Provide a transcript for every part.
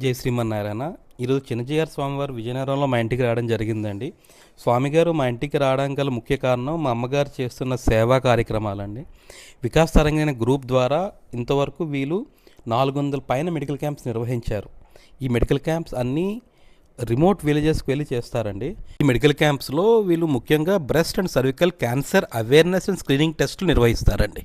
జై శ్రీమన్నారాయణ. ఈరోజు చిన్నజీఆర్ స్వామివారు విజయనగరంలో మా ఇంటికి రావడం జరిగిందండి. స్వామిగారు మా ఇంటికి రావడానికి గల ముఖ్య కారణం మా అమ్మగారు చేస్తున్న సేవా కార్యక్రమాలండి. వికాస్ తరంగైన గ్రూప్ ద్వారా ఇంతవరకు వీళ్ళు నాలుగు వందల పైన మెడికల్ క్యాంప్స్ నిర్వహించారు. ఈ మెడికల్ క్యాంప్స్ అన్నీ రిమోట్ విలేజెస్కి వెళ్ళి చేస్తారండి. ఈ మెడికల్ క్యాంప్స్లో వీళ్ళు ముఖ్యంగా breast and cervical cancer awareness and screening టెస్టులు నిర్వహిస్తారండి.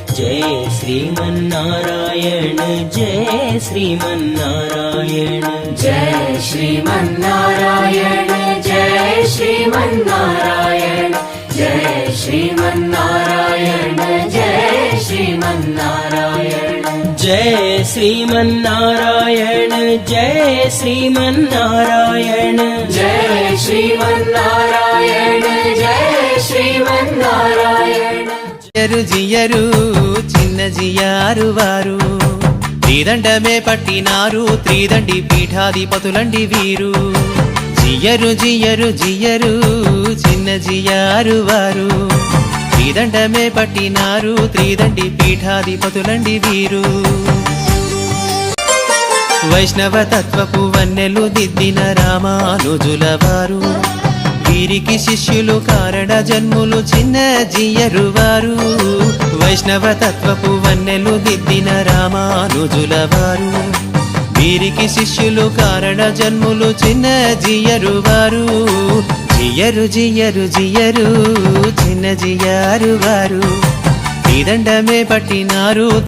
ജയ ശ്രീമന്നാരായണ ജയ ശ്രീമന്നാരായണ ജയ ശ്രീമന്നാരായണ ജയ ശ്രീമന്നാരായണ ജയ ശ്രീമന്നാരായണ ജയ ശ്രീമന്നാരായണ ജയ श्रीमन्नारायण ജയ श्रीमन्नारायण। ജയ श्रीमन्नारायण ജയ श्रीमन्नारायण। जयरु जियरु। చిన్న వారు త్రిదండమే పట్టినారు త్రిదండి పీఠాధిపతులండి వీరు. జియరు జియరు జియరు చిన్న జియారు వారు. త్రిదండమే పట్టినారు త్రిదండి పీఠాధిపతులండి వీరు. వైష్ణవ తత్వపు వన్నెలు దిద్దిన రామానుజుల వారు. వీరికి శిష్యులు కారణ జన్ములు చిన్న జియరు వారు వైష్ణవ తత్వపు వన్నెలు దిద్దిన రామానుజుల వారు వీరికి శిష్యులు కారణ జన్ములు చిన్న జియరు వారు జియరు జియరు జియరు చిన్న జియారు వారు దండమే పట్టినారు.